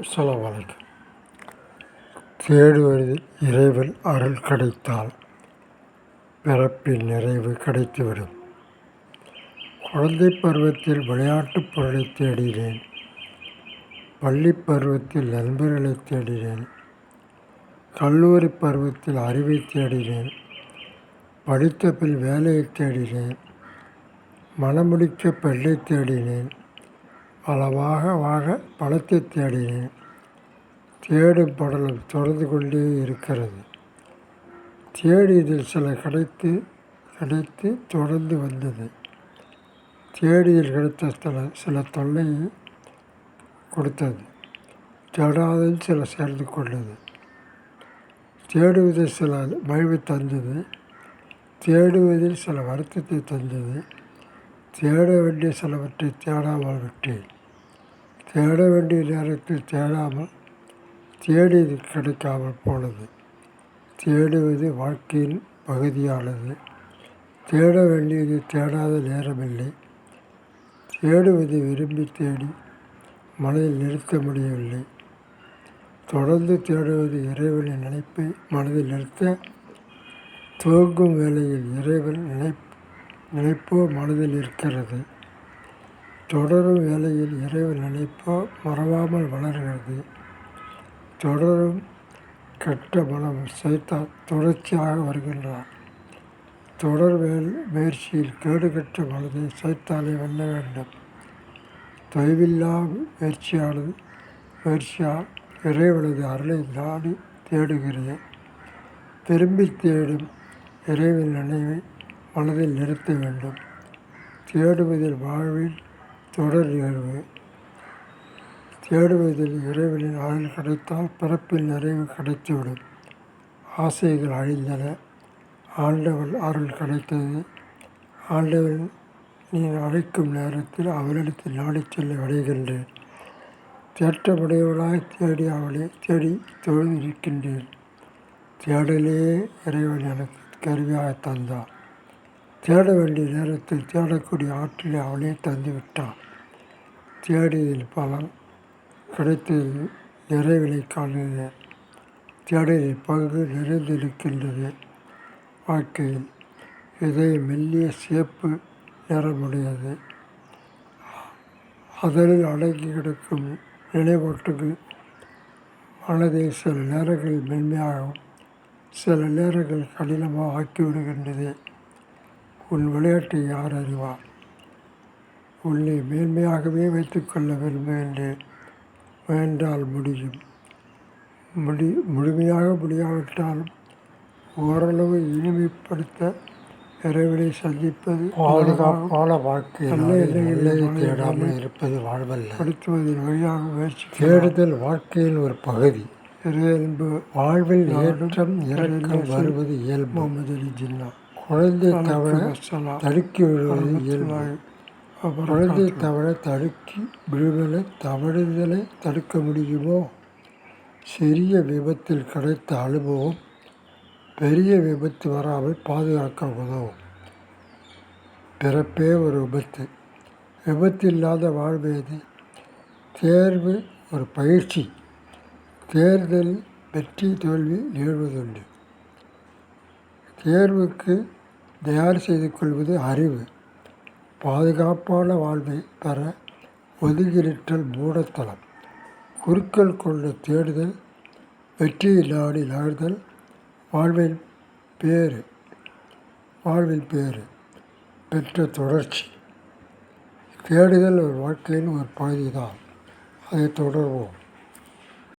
அஸ்ஸலாமு அலைக்கும் தேடுவதில் இறைவன் அருள் கிடைத்தால் பிறப்பின் நிறைவு கிடைத்துவிடும். குழந்தை பருவத்தில் விளையாட்டுப் பொருளை தேடினேன் பள்ளி பருவத்தில் நண்பர்களை தேடினேன் கல்லூரி பருவத்தில் அறிவை தேடினேன் படித்த பின் வேலையை தேடினேன் மனமுடிக்க பெண்ணை தேடினேன் பலமாக வாழ பணத்தை தேடினேன். தேடும் படலம் தொடர்ந்து கொண்டே இருக்கிறது. தேடியதில் சில கிடைத்து கிடைத்து தொடர்ந்து வந்தது. தேடியில் கிடைத்த சில சில தொல்லையை கொடுத்தது. தேடாததில் சில சேர்ந்து கொண்டது. தேடுவதில் சில மகிழ்வு தந்தது. தேடுவதில் சில வருத்தத்தை தந்தது. தேட வேண்டிய சிலவற்றை தேடாமல் விட்டேன். தேட வேண்டிய நேரத்தில் தேடாமல் தேடியது கிடைக்காமல் போனது. தேடுவது வாழ்க்கையின் பகுதியானது. தேட வேண்டியது தேடாத நேரமில்லை. தேடுவதை விரும்பி தேடி மனதில் நிறுத்த முடியவில்லை. தொடர்ந்து தேடுவது இறைவனின் நினைப்பை மனதில் நிறுத்த துவங்கும் வேளையில் இறைவன் நினைப் நினைப்போ மனதில் இருக்கிறது. தொடரும் வேளையில் இறைவன் நினைப்போ மறவாமல் வளர்கிறது. தொடரும் கெட்ட மனம் சைத்தான் தொடர்ச்சியாக வருகின்றார் தொடர் வேல் முயற்சியில் கேடுகட்ட மனதை சைத்தானை வெல்ல வேண்டும். தொய்வில்லா முயற்சியானது முயற்சியால் இறைவனது அருளை நாடி தேடுகிறேன். திரும்பி தேடும் இறைவன் நினைவை மனதில் நிறுத்த வேண்டும். தேடுவதில் வாழ்வில் தொடர் நிகழ்வு தேடுவதில் இறைவனின் அருள் கிடைத்தால் பிறப்பில் நிறைவு கிடைத்துவிடும். ஆசைகள் அழிந்தன. ஆண்டவன் அருள் கிடைத்தது. ஆண்டவன் நீ அழைக்கும் நேரத்தில் அவளிடத்தில் நாடிச் செல்ல விடைகின்றேன். தேற்றமுடையவளாய் தேடி அவளை தேடி தொழுதிருக்கின்றேன். தேடலே இறைவன் எனக்கு கருவியாக தந்தான் தேட வேண்டிய நேரத்தில் தேடக்கூடிய ஆற்றலை அவளே தந்து விட்டான் தேடியதில் பலன் கிடைத்ததில் நிறைவிலை காணது தேடலில் பங்கு நிறைந்திருக்கின்றது. வாழ்க்கையில் இதை மெல்லிய சேப்பு நிறமுடையது. அதனில் அடங்கி கிடக்கும் நினைவூட்டுக்கு மனதை சில நேரங்கள் மென்மையாகவும் சில நேரங்கள் கடினமாக ஆக்கிவிடுகின்றது உன் விளையாட்டை யார் அறிவார்? உன்னை மேன்மையாகவே வைத்துக்கொள்ள விரும்புகின்றேன் முயன்றால் முடியும். முடி முழுமையாக முடியாவிட்டாலும் ஓரளவு இனிமைப்படுத்த இறைவனை சந்திப்பது பாதுகாப்பான வாழ்க்கை நல்ல எண்ணங்களை தேடாமல் இருப்பது வாழ்வல்ல. படுத்துவதன் வழியாக முயற்சி தேடுதல் வாழ்க்கையின் ஒரு பகுதி. இறையன்பு வாழ்வில் ஏற்றம் இறக்கம் வருவது இயல்பு. முகமது அலி ஜின்னா. குழந்தை தவற தடுக்கி விழுவது இயல்பு. குழந்தை தவற தடுக்கி விழுவதை தவறுதலை தடுக்க முடியுமோ? சிறிய விபத்தில் கிடைத்த அனுபவம் பெரிய விபத்து வராமல் பாதுகாக்க உதவும். பிறப்பே ஒரு விபத்து. விபத்து இல்லாத வாழ்வேது தேர்வு ஒரு பயிற்சி. தேர்தல் வெற்றி தோல்வி நிகழ்வதுண்டு தேர்வுக்கு தயார் செய்து கொள்வது அறிவு. பாதுகாப்பான வாழ்வை பெற ஒதுங்கிலிட்டல் மூடத்தனம். குறுக்கள் கொண்ட தேடுதல் வெற்றியை நாடி நகர்தல் வாழ்வில் பேறு வாழ்வில் பேறு பெற்ற தொடர்ச்சி. தேடுதல் ஒரு வாழ்க்கையின் ஒரு பகுதி தான் அதை தொடர்வோம்.